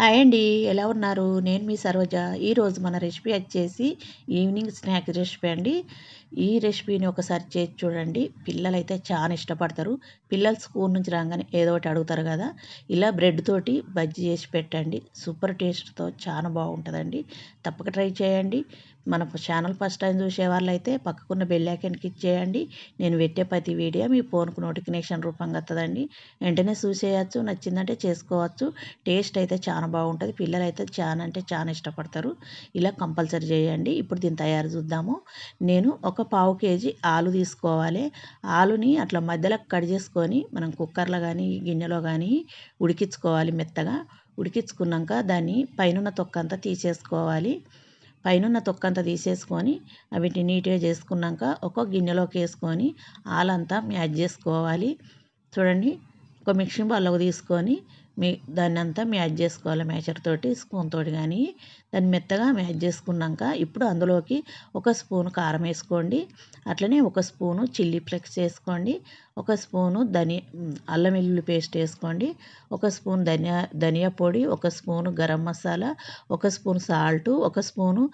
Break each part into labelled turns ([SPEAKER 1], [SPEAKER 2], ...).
[SPEAKER 1] Hi అండి. ఎలా ఉన్నారు? నేను మీ సరోజ. ఈరోజు మన రెసిపీ వచ్చేసి ఈవినింగ్ స్నాక్ రెసిపీ అండి. ఈ రెసిపీని ఒకసారి చేసి చూడండి. పిల్లలు అయితే చాలా ఇష్టపడతారు. పిల్లలు స్కూల్ నుంచి రాగానే ఏదో ఒకటి అడుగుతారు కదా. ఇలా బ్రెడ్ తోటి బజ్జీ చేసి పెట్టండి. సూపర్ టేస్ట్తో చాలా బాగుంటుందండి. తప్పక ట్రై చేయండి. మన ఛానల్ ఫస్ట్ టైం చూసే అయితే పక్కకున్న బెల్ క్లిక్ చేయండి. నేను పెట్టే ప్రతి వీడియో మీ ఫోన్కు నోటిఫికేషన్ రూపంగా వస్తుందండి వెంటనే చూసేయచ్చు నచ్చిందంటే చేసుకోవచ్చు. టేస్ట్ అయితే చాలా బాగుంటుంది. పిల్లలు అయితే చాలా అంటే చాలా ఇష్టపడతారు. ఇలా కంపల్సరీ చేయండి. ఇప్పుడు దీన్ని తయారు చూద్దాము. నేను ఒక పావు కేజీ ఆలు తీసుకోవాలి. ఆలుని అట్లా మధ్యలో కట్ చేసుకొని మనం కుక్కర్లో కానీ గిన్నెలో కానీ ఉడికించుకోవాలి మెత్తగా. ఉడికించుకున్నాక దాన్ని పైన తొక్కంతా తీసేసుకోవాలి. పైన తొక్కంతా తీసేసుకొని వీటిని నీట్గా చేసుకున్నాక ఒక గిన్నెలోకి వేసుకొని ఆలంతా మ్యాచ్ చేసుకోవాలి. చూడండి ఒక మిక్సింగ్ బౌల్లోకి తీసుకొని మీ దాన్ని అంతా మ్యాచ్ చేసుకోవాలి. మ్యాచర్ తోటి స్పూన్ తోటి కానీ. దాన్ని మెత్తగా మ్యాచ్ చేసుకున్నాక ఇప్పుడు అందులోకి ఒక స్పూన్ కారం వేసుకోండి. అట్లనే ఒక స్పూను చిల్లీ ఫ్లెక్స్ వేసుకోండి. ఒక స్పూను ధని అల్లం వెల్లుల్లి పేస్ట్ వేసుకోండి. ఒక స్పూన్ ధనియా ధనియా పొడి ఒక స్పూను గరం మసాలా ఒక స్పూన్ సాల్టు ఒక స్పూను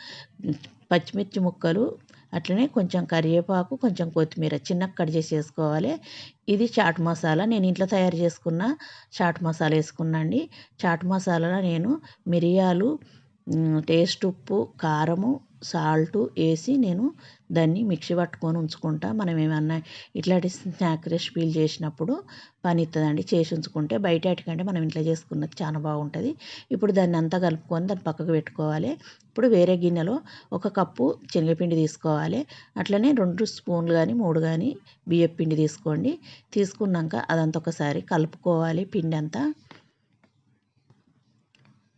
[SPEAKER 1] పచ్చిమిర్చి ముక్కలు అట్లనే కొంచెం కరివేపాకు కొంచెం కొత్తిమీర చిన్నగా కట్ చేసి వేసుకోవాలి ఇది చాట్ మసాలా. నేను ఇంట్లో తయారు చేసుకున్న చాట్ మసాలా వేసుకున్నా అండి చాట్ మసాలాలో నేను మిరియాలు టేస్ట్ ఉప్పు కారము సాల్ట్ వేసి నేను దాన్ని మిక్సీ పట్టుకొని ఉంచుకుంటా. మనం ఏమన్నా ఇట్లాంటి స్నాక్ రెసిపీలు చేసినప్పుడు పని ఇస్తుందండి చేసి ఉంచుకుంటే బయట అటుకంటే మనం ఇంట్లో చేసుకున్నది చాలా బాగుంటుంది. ఇప్పుడు దాన్ని అంతా కలుపుకొని దాన్ని పక్కకు పెట్టుకోవాలి. ఇప్పుడు వేరే గిన్నెలో ఒక కప్పు శనగపిండి తీసుకోవాలి. అట్లనే రెండు స్పూన్లు కానీ మూడు కానీ బియ్యం పిండి తీసుకోండి. తీసుకున్నాక అదంతా ఒకసారి కలుపుకోవాలి పిండి అంతా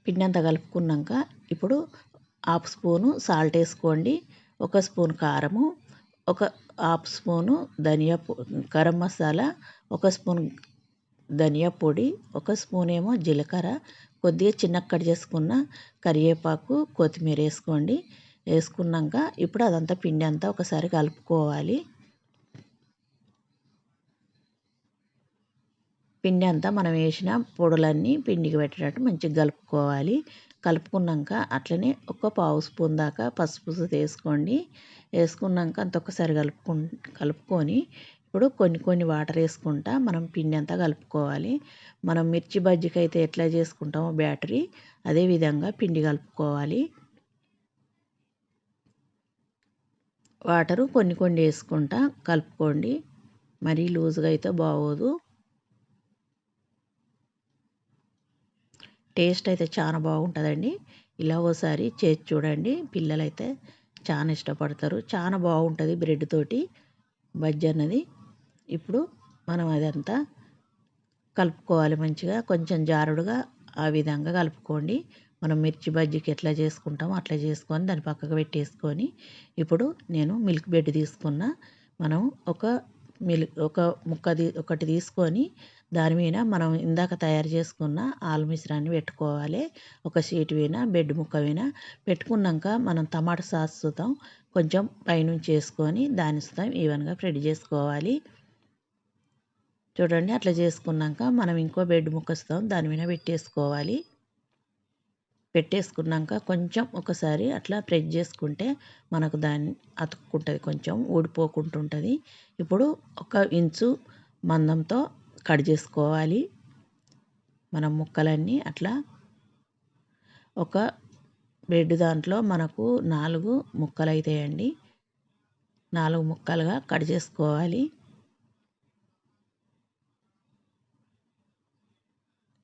[SPEAKER 1] పిండి అంతా కలుపుకున్నాక ఇప్పుడు హాఫ్ స్పూను సాల్ట్ వేసుకోండి ఒక స్పూన్ కారము ఒక హాఫ్ స్పూను ధనియా గరం మసాలా ఒక స్పూన్ ధనియా పొడి ఒక స్పూన్ ఏమో జీలకర్ర కొద్దిగా చిన్న కట్ చేసుకున్న కరివేపాకు కొత్తిమీర వేసుకోండి. వేసుకున్నాక ఇప్పుడు అదంతా పిండి అంతా ఒకసారి కలుపుకోవాలి. పిండి అంతా మనం వేసిన పొడులన్నీ పిండికి పెట్టేటట్టు మంచిగా కలుపుకోవాలి. కలుపుకున్నాక అట్లనే ఒక పావు స్పూన్ దాకా పసుపు వేసుకోండి. వేసుకున్నాక అంత ఒకసారి కలుపుకు కలుపుకొని ఇప్పుడు కొన్ని కొన్ని వాటర్ వేసుకుంటా మనం పిండి అంతా కలుపుకోవాలి. మనం మిర్చి బజ్జీకి అయితే ఎట్లా చేసుకుంటామో బ్యాటరీ అదే విధంగా పిండి కలుపుకోవాలి. వాటరు కొన్ని కొన్ని వేసుకుంటా కలుపుకోండి. మరీ లూజ్గా అయితే బాగోదు. టేస్ట్ అయితే చాలా బాగుంటుందండి. ఇలా ఓసారి చేసి చూడండి. పిల్లలైతే చాలా ఇష్టపడతారు. చాలా బాగుంటుంది బ్రెడ్ తోటి బజ్జీ అన్నది ఇప్పుడు మనం అదంతా కలుపుకోవాలి మంచిగా. కొంచెం జారుడుగా ఆ విధంగా కలుపుకోండి. మనం మిర్చి బజ్జీకి ఎట్లా చేసుకుంటామో అట్లా చేసుకొని దాన్ని పక్కకు పెట్టేసుకొని ఇప్పుడు నేను మిల్క్ బెడ్ తీసుకున్న మనం ఒక మిల్ ఒక ముక్క ఒకటి తీసుకొని దాని మీద మనం ఇందాక తయారు చేసుకున్న ఆలు మిశ్రాన్ని పెట్టుకోవాలి. ఒక షీట్ మీద బెడ్ ముక్క మీద పెట్టుకున్నాక మనం టమాటా సాస్ చూద్దాం కొంచెం పైనుంచి వేసుకొని దాని సుతం ఈవెన్గా ఫ్రెడ్ చేసుకోవాలి. చూడండి అట్లా చేసుకున్నాక మనం ఇంకో బెడ్ ముక్క వస్తాం దాని మీద పెట్టేసుకోవాలి. పెట్టేసుకున్నాక కొంచెం ఒకసారి అట్లా ప్రెస్ చేసుకుంటే మనకు దాన్ని అతుక్కుంటుంది కొంచెం ఊడిపోకుంటుంటుంది. ఇప్పుడు ఒక ఇంచు మందంతో కట్ చేసుకోవాలి. మనం ముక్కలన్నీ అట్లా ఒక బ్రెడ్ దాంట్లో మనకు నాలుగు ముక్కలు అవుతాయండి నాలుగు ముక్కలుగా కట్ చేసుకోవాలి.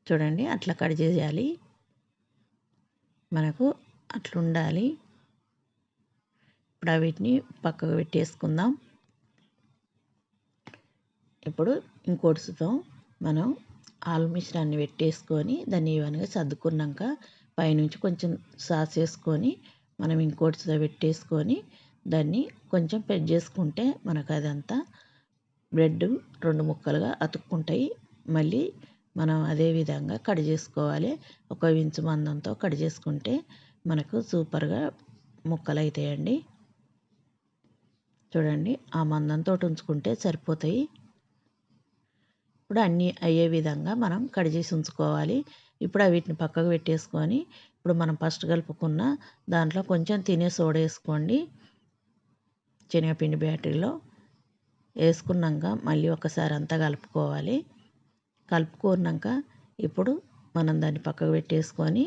[SPEAKER 1] చూడండి అట్లా కట్ చేయాలి. మనకు అట్లుండాలి. ఇప్పుడు వీటిని పక్కకు పెట్టేసుకుందాం. ఇప్పుడు ఇంకోటి సుతం మనం ఆలు మిశ్రాన్ని పెట్టేసుకొని దాన్ని ఈవెన్గా సర్దుకున్నాక పైనుంచి కొంచెం సాస్ వేసుకొని మనం ఇంకోటి పెట్టేసుకొని దాన్ని కొంచెం పెద్ద చేసుకుంటే మనకు అదంతా బ్రెడ్ రెండు ముక్కలుగా అతుక్కుంటాయి. మళ్ళీ మనం అదే విధంగా కట్ చేసుకోవాలి. ఒక ఇంచు మందంతో కట్ చేసుకుంటే మనకు సూపర్గా ముక్కలు అవుతాయండి చూడండి ఆ మందంతో ఉంచుకుంటే సరిపోతాయి. ఇప్పుడు అన్నీ అయ్యే విధంగా మనం కట్ చేసి ఉంచుకోవాలి. ఇప్పుడు వీటిని పక్కకు పెట్టేసుకొని ఇప్పుడు మనం ఫస్ట్ కలుపుకున్న దాంట్లో కొంచెం తినే సోడా వేసుకోండి. శనగపిండి బ్యాటరీలో వేసుకున్నాక మళ్ళీ ఒకసారి అంతా కలుపుకోవాలి. కలుపుకున్నాక ఇప్పుడు మనం దాన్ని పక్కకు పెట్టేసుకొని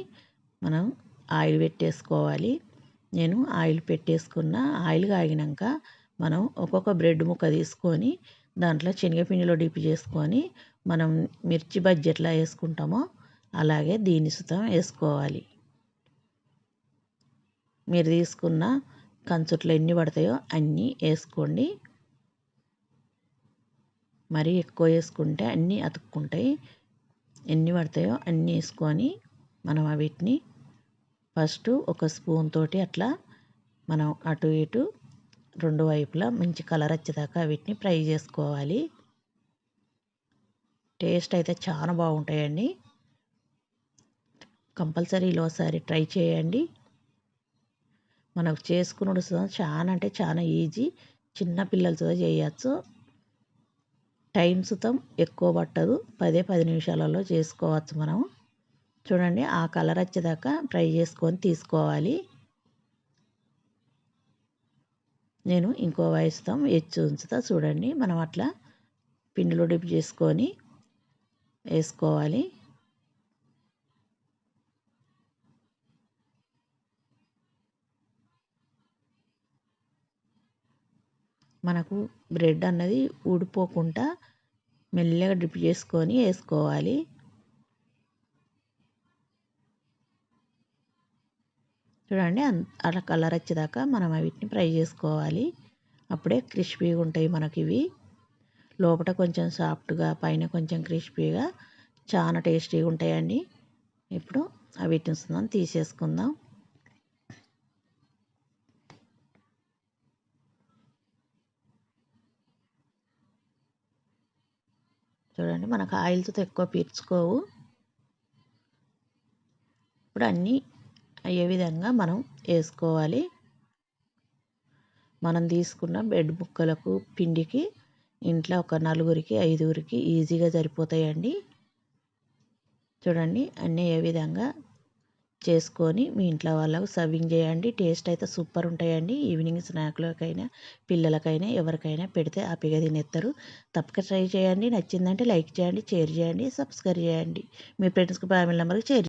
[SPEAKER 1] మనం ఆయిల్ పెట్టేసుకోవాలి. నేను ఆయిల్ పెట్టేసుకున్న ఆయిల్ కాగినాక మనం ఒక్కొక్క బ్రెడ్ ముక్క తీసుకొని దాంట్లో శనగపిండిలో డిప్ చేసుకొని మనం మిర్చి బజ్జీ ఎట్లా వేసుకుంటామో అలాగే దీని సుతం వేసుకోవాలి. మీరు తీసుకున్న కంచుట్లో ఎన్ని పడతాయో అన్నీ వేసుకోండి. మరీ ఎక్కువ వేసుకుంటే అన్నీ అతుక్కుంటాయి. ఎన్ని పడతాయో అన్నీ వేసుకొని మనం వీటిని ఫస్ట్ ఒక స్పూన్ తోటి అట్లా మనం అటు ఇటు రెండు వైపులా మంచి కలర్ వచ్చేదాకా వీటిని ఫ్రై చేసుకోవాలి. టేస్ట్ అయితే చాలా బాగుంటాయండి. కంపల్సరీ ఒకసారి ట్రై చేయండి. మనకు చేసుకున్నాడు చాలా అంటే చాలా ఈజీ. చిన్న పిల్లలతో చేయొచ్చు. టైం సుతం ఎక్కువ పట్టదు. పదే పది నిమిషాలలో చేసుకోవచ్చు మనం చూడండి ఆ కలర్ వచ్చేదాకా ఫ్రై చేసుకొని తీసుకోవాలి. నేను ఇంకో వయసుతాం ఎచ్చు ఉంచుతా. చూడండి మనం అట్లా పిండిలో డిప్ చేసుకొని వేసుకోవాలి. మనకు బ్రెడ్ అన్నది ఊడిపోకుండా మెల్లగా డ్రిప్ చేసుకొని వేసుకోవాలి. చూడండి అలా కలర్ వచ్చేదాకా మనం వీటిని ఫ్రై చేసుకోవాలి. అప్పుడే క్రిస్పీగా ఉంటాయి మనకి ఇవి. లోపల కొంచెం సాఫ్ట్గా పైన కొంచెం క్రిస్పీగా చాలా టేస్టీగా ఉంటాయండి. ఇప్పుడు వీటిని తీసేసుకుందాం చూడండి మనకు ఆయిల్తో ఎక్కువ పీల్చుకోవు. ఇప్పుడు అన్నీ అయ్యే విధంగా మనం వేసుకోవాలి. మనం తీసుకున్న బెడ్ ముక్కలకు పిండికి ఇంట్లో ఒక నలుగురికి ఐదుగురికి ఈజీగా సరిపోతాయండి. చూడండి అన్నీ ఏ విధంగా చేసుకొని మీ ఇంట్లో వాళ్ళకు సర్వింగ్ చేయండి. టేస్ట్ అయితే సూపర్ ఉంటాయండి. ఈవినింగ్ స్నాక్లకైనా పిల్లలకైనా ఎవరికైనా పెడితే హ్యాపీగా తినేస్తారు. తప్పక ట్రై చేయండి. నచ్చిందంటే లైక్ చేయండి షేర్ చేయండి సబ్స్క్రైబ్ చేయండి. మీ ఫ్రెండ్స్కి ఫ్యామిలీ మెంబర్కి షేర్